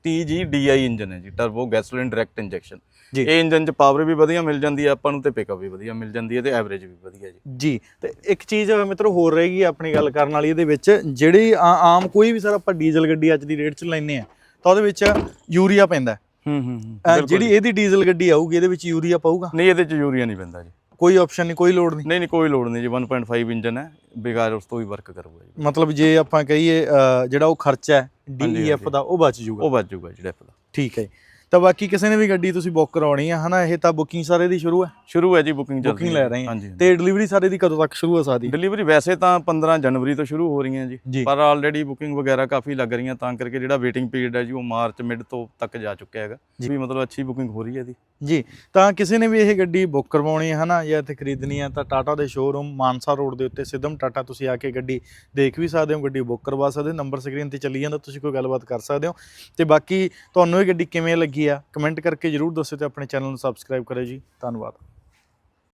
[SPEAKER 2] TGDI ਇੰਜਨ ਹੈ ਜੀ ਟਰਬੋ ਗੈਸੋਲੀਨ ਡਾਇਰੈਕਟ ਇੰਜੈਕਸ਼ਨ
[SPEAKER 1] ਜੀ।
[SPEAKER 2] ਇਹ ਇੰਜਨ 'ਚ ਪਾਵਰ ਵੀ ਵਧੀਆ ਮਿਲ ਜਾਂਦੀ ਹੈ ਆਪਾਂ ਨੂੰ ਤੇ ਪਿਕਅਪ ਵੀ ਵਧੀਆ ਮਿਲ ਜਾਂਦੀ ਹੈ ਤੇ ਐਵਰੇਜ ਵੀ ਵਧੀਆ ਜੀ।
[SPEAKER 1] ਜੀ ਤੇ ਇੱਕ ਚੀਜ਼ ਮਿੱਤਰੋ ਹੋਰ ਰਹੇਗੀ ਆਪਣੀ ਗੱਲ ਕਰਨ ਵਾਲੀ ਇਹਦੇ ਵਿੱਚ ਜਿਹੜੀ ਆਮ ਕੋਈ ਵੀ ਸਰ ਆਪਾਂ ਡੀਜ਼ਲ ਗੱਡੀ ਅੱਜ ਦੀ ਰੇਟ 'ਚ ਲੈਨੇ ਆ ਤਾਂ ਉਹਦੇ ਵਿੱਚ ਯੂਰੀਆ ਪੈਂਦਾ ਹੈ।
[SPEAKER 2] ਹੂੰ
[SPEAKER 1] ਜਿਹੜੀ ਇਹਦੀ ਡੀਜ਼ਲ ਗੱਡੀ ਆਊਗੀ ਇਹਦੇ ਵਿੱਚ ਯੂਰੀਆ ਪਾਊਗਾ?
[SPEAKER 2] ਨਹੀਂ ਇਹਦੇ 'ਚ ਯੂਰੀਆ ਨਹੀਂ ਪੈਂਦਾ ਜੀ।
[SPEAKER 1] ਕੋਈ ਆਪਸ਼ਨ ਨਹੀਂ ਕੋਈ ਲੋਡ ਨਹੀਂ
[SPEAKER 2] ਨਹੀਂ ਨਹੀਂ ਕੋਈ ਲੋੜ ਨਹੀਂ ਜੀ 1.5 ਇੰਜਨ ਹੈ ਬੇਕਾਰ ਉਸ ਤੋਂ ਵੀ ਵਰਕ ਕਰੂਗਾ ਜੀ
[SPEAKER 1] ਮਤਲਬ ਜੇ ਆਪਾਂ ਕਹੀਏ ਜਿਹੜਾ ਉਹ ਖਰਚਾ ਹੈ DEF
[SPEAKER 2] ਹਾਂਜੀ।
[SPEAKER 1] ਦਾ ਉਹ ਬਚ ਜਾਊਗਾ
[SPEAKER 2] ਉਹ ਬਚ ਜਾਊਗਾ ਜਿਹੜਾ ਦਾ
[SPEAKER 1] ਠੀਕ ਹੈ ਜੀ। ਤਾਂ ਬਾਕੀ ਕਿਸੇ ਨੇ ਵੀ ਗੱਡੀ ਤੁਸੀਂ ਬੁੱਕ ਕਰਾਉਣੀ ਹੈ ਹਨਾ ਇਹ ਤਾਂ ਬੁਕਿੰਗ ਸਾਰੇ ਦੀ ਸ਼ੁਰੂ ਹੈ।
[SPEAKER 2] ਸ਼ੁਰੂ ਹੈ ਜੀ ਬੁਕਿੰਗ ਚੱਲ
[SPEAKER 1] ਬੁਕਿੰਗ ਲੈ ਰਹੇ ਹਾਂ ਤੇ ਡਿਲੀਵਰੀ ਸਾਰੇ ਦੀ ਕਦੋਂ ਤੱਕ ਸ਼ੁਰੂ ਹੋ ਸਕਦੀ
[SPEAKER 2] ਡਿਲੀਵਰੀ ਵੈਸੇ ਤਾਂ 15 ਜਨਵਰੀ ਤੋਂ ਸ਼ੁਰੂ ਹੋ ਰਹੀਆਂ
[SPEAKER 1] ਜੀ।
[SPEAKER 2] ਜੀ। ਪਰ ਆਲਰੇਡੀ ਬੁਕਿੰਗ ਵਗੈਰਾ ਕਾਫੀ ਲੱਗ ਰਹੀਆਂ ਤਾਂ ਕਰਕੇ ਜਿਹੜਾ ਵੇਟਿੰਗ ਪੀਰੀਅਡ ਹੈ ਜੀ ਉਹ ਮਾਰਚ ਮਿਡ ਤੋਂ ਤੱਕ ਜਾ ਚੁੱਕਿਆ ਹੈਗਾ।
[SPEAKER 1] ਜੀ।
[SPEAKER 2] ਵੀ ਮਤਲਬ ਅੱਛੀ ਬੁਕਿੰਗ ਹੋ ਰਹੀ ਹੈ ਇਹਦੀ।
[SPEAKER 1] ਜੀ ਤਾਂ ਕਿਸੇ ਨੇ ਵੀ ਇਹ ਗੱਡੀ ਬੁੱਕ ਕਰਵਾਉਣੀ ਹੈ ਹਨਾ ਜਾਂ ਇੱਥੇ ਖਰੀਦਣੀ ਹੈ ਤਾਂ ਟਾਟਾ ਦੇ ਸ਼ੋਰੂਮ ਮਾਨਸਾ ਰੋਡ ਦੇ ਉੱਤੇ ਸਿੱਧਮ ਟਾਟਾ ਤੁਸੀਂ ਆ ਕੇ ਗੱਡੀ ਦੇਖ ਵੀ ਸਕਦੇ ਹੋ ਗੱਡੀ ਬੁੱਕ ਕਰਵਾ ਸਕਦੇ ਹੋ ਨੰਬਰ ਸਕਰੀਨ ਤੇ ਚੱਲੀ ਜਾਂਦਾ ਤੁਸੀਂ ਕੋਈ ਗੱਲਬਾਤ ਕਰ ਸਕਦੇ ਹੋ। ਤੇ ਬਾਕੀ ਤੁਹਾਨੂੰ ਇਹ ਗੱਡੀ ਕਿਵੇਂ ਲੱਗੀ ਕੀ ਆ ਕਮੈਂਟ ਕਰਕੇ ਜਰੂਰ ਦੱਸਿਓ ਤੇ ਆਪਣੇ ਚੈਨਲ ਨੂੰ ਸਬਸਕ੍ਰਾਈਬ ਕਰਿਓ ਜੀ। ਧੰਨਵਾਦ।